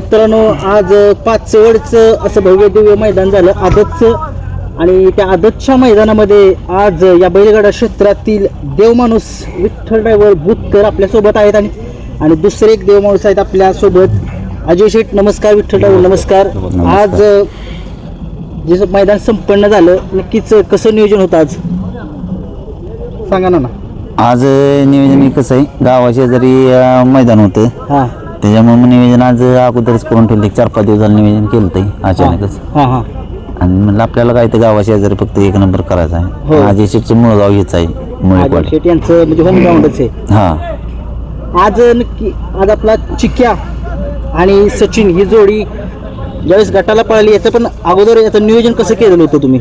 मित्रांनो आज पाचवडचं असं भव्य दिव्य मैदान झालं आदतचं. आणि त्या आदतच्या मैदानामध्ये आज या बैलगाडा क्षेत्रातील देवमाणूस विठ्ठल ड्रायव्हर बुतकर आपल्यासोबत आहेत आणि आणि दुसरे एक देवमाणूस आहेत आपल्यासोबत. अजय शेठ नमस्कार विठ्ठल ड्रायव्हर नमस्कार. आज जे मैदान संपन्न झालं नक्कीच कसं नियोजन होतं आज? सांगा ना ना. आज नियोजन कसं आहे गावाच्या जरी मैदान होतं. हां. त्याच्यामुळे मग नियोजन आज अगोदरच करून ठेवलं. चार पाच दिवस झालं नियोजन केलं ते अचानकच. हां हां आणि म्हणलं आपल्याला काय तर गावाच्या जरी फक्त एक नंबर करायचा हो. आहे अजय शेठचं मूळ गाव हेच आहे यांचं म्हणजे होम ग्राउंडच आहे. हा. आज नक्की आज आपला चिक्या आणि सचिन ही जोडी ज्यावेळेस गटाला पळाली याचं पण अगोदर याचं नियोजन कसं केलेलं होतं तुम्ही?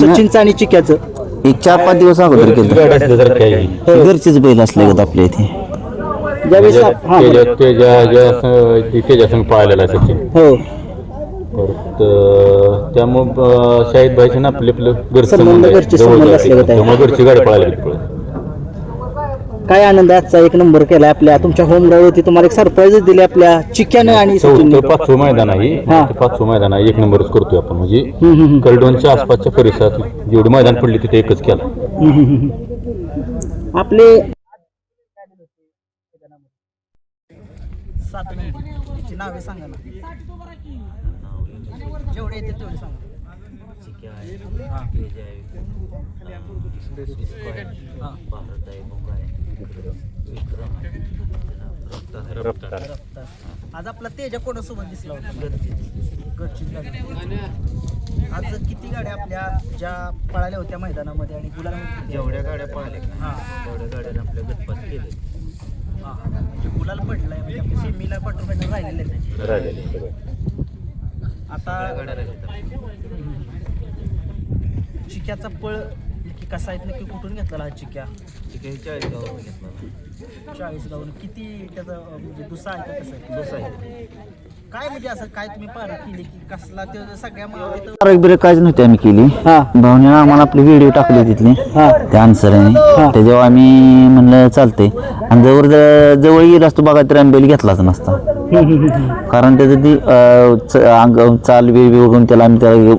सचिनचं आणि चिक्याचं? एक चार पाच दिवस अगोदर केलं घरचेच बैल असले आपल्या इथे. ज्यावेळेस आप- हा ज्या संघ पाहिलेला आहे सचिन हो परत अं, त्यामुळं अं, शाहिद भाईचे ना आपले आपलं घरचं संबंध संबंध आहे. घरचे जवळ संबंध जायचे. असले होते. त्यामुळे घरची गाडी पळायला गेली पळत. काय आनंद आहे आजचा एक नंबर केला आपल्या तुमच्या होम ग्राउंड होती तुम्हाला एक सरप्राईजच दिली आपल्या चिक्यानं आणि सचिनने चौथं पाचवं मैदान आहे हा. ते पाचवं मैदान आहे एक नंबरच करतोय आपण म्हणजे हम्म, हम्म, हम्म. कलडोनच्या आसपासच्या परिसरात जेवढी मैदान पडली तिथे एकच केला हम्म, हम्म, हम्म. आपले सात नंदी नावे सांगा ना. जेवढे येते तेवढे सांगा. आज आपला तेजा कोणासोबत दिसला होता? घरचीच गाडी आज किती गाड्या आपल्या ज्या पळाल्या होत्या मैदानामध्ये आणि गुलाल जेवढ्या गाड्या पाहिल्या हा. तेवढ्या गाड्या आपल्या गटपात केले. हा म्हणजे गुलाल पडलाय म्हणजे आपल्या सेमीला क्वार्टर फायनल राहिलेले नाही राहिलेले सगळे. आता चिक्याचा पळ कसा आहे नक्की कुठून घेतलेला हा चिक्या? चाळीस गावून किती त्याचा म्हणजे दुसा आहे का कसं आहे? दुसा आहे. काय म्हणजे असं काय तुम्ही पार केली की कसला ते सगळ्या ब्रेक काहीच नव्हती आम्ही केली. हा. भाऊने आम्हाला आपली व्हिडिओ टाकली तिथली. हा. त्या अन्सराने. त्याच्यावर आम्ही म्हणलं चालतंय. आणि जवळ ज- जवळ येईल असतो बघा तर आम्ही बैल घेतलाच नसता. कारण त्याचं ती अं, च- अंग चाल बी बी बघून त्याला आम्ही त्याला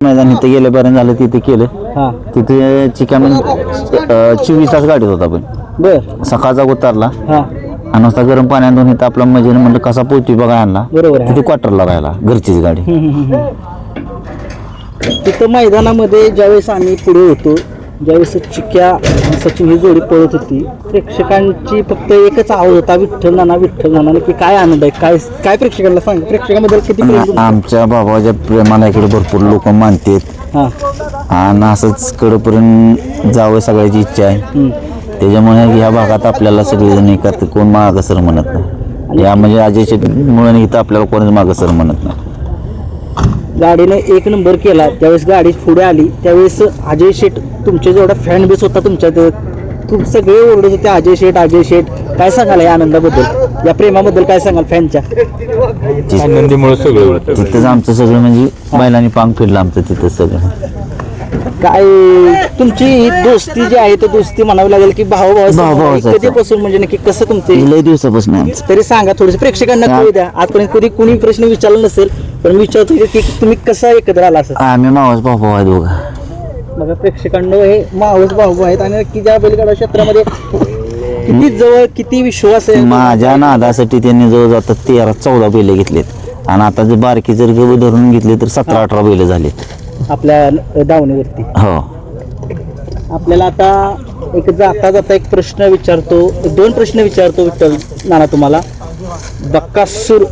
मैदान इथे गेल्यापर्यंत झालं तिथे केलं. हा. तिथे म्हणजे चोवीस तास गाडीत होता पण बर. सकाळचा उतरला. हा. आणि नुसता गरम पाण्यातून इथं आपला मजेने म्हणलं कसा पोहोचतोय बघा आणला बरोबर तिथे क्वार्टरला राहिला घरचीच गाडी. तिथं मैदानामध्ये ज्यावेळेस आम्ही पुढे होतो ज्यावेळेस चिक्या आणि सचिन ही जोडी पळत होती प्रेक्षकांची फक्त एकच आवाज होता विठ्ठल नाना विठ्ठल नाना. नक्की काय आनंद आहे? काय काय प्रेक्षकांना सांग? प्रेक्षकांबद्दल किती प्रेम? आमच्या बाबाच्या प्रेमाला इकडे भरपूर लोक मानतात. हा. आणि असंच कडपर्यंत जावं सगळ्याची इच्छा आहे. त्याच्यामुळे ह्या भागात आपल्याला सगळेजण करते कोण मागं सर म्हणत नाही. या म्हणजे अजय शेटमुळे इथं आपल्याला कोणच मागं सर म्हणत नाही. गाडीने एक नंबर केला. त्यावेळेस गाडी पुढे आली त्यावेळेस अजय शेठ तुमचे जेवढा फॅन बेस होता तुमच्या ते खूप सगळे ओरडत होते अजय शेठ अजय शेठ. काय सांगाल या आनंदाबद्दल? या प्रेमाबद्दल काय सांगाल फॅनच्या आनंदीमुळे सगळं तिथंच आमचं सगळं म्हणजे बैलांनी पांग फिरलं आमचं तिथं सगळं. काय तुमची ही दोस्ती जी आहे ती दोस्ती म्हणावी लागेल की भाऊ भाऊ-भावाचं आहे. कधीपासून म्हणजे नक्की कसं तुमचे लय दिवसापासून आहे आमचं. तरी सांगा थोडेसे प्रेक्षकांना कळू द्या. आजपर्यंत कधी कोणी प्रश्न विचारला नसेल पण विचारतो की तुम्ही कसं एकत्र आला असं? आम्ही मावाच भाऊ भाऊ आहेत बघा. बघा प्रेक्षकांना हे मावस भाऊ आहेत आणि नक्की ज्या बैलगाडा क्षेत्रामध्ये किती जवळ किती विश्वास आहे? माझ्या नादासाठी त्यांनी जवळ आता तेरा चौदा बैल घेतलेत. आणि आता जर बारकी जर गहू धरून घेतले तर सतरा अठरा बैल झाले. आपल्या दावणीवरती. हो. आपल्याला आता एक जाता जाता एक प्रश्न विचारतो दोन प्रश्न विचारतो विठ्ठल नाना तुम्हाला. बक्कासूर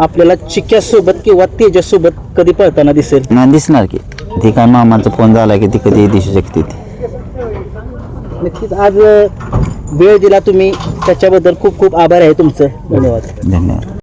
आपल्याला चिक्यासोबत किंवा तेजासोबत कधी पळताना दिसेल? नाही दिसणार की. ते काय मामाचा फोन झाला की ती कधी दिसू शकते ती. नक्कीच. आज वेळ दिला तुम्ही. त्याच्याबद्दल खूप खूप आभार आहे तुमचं. धन्यवाद. धन्यवाद.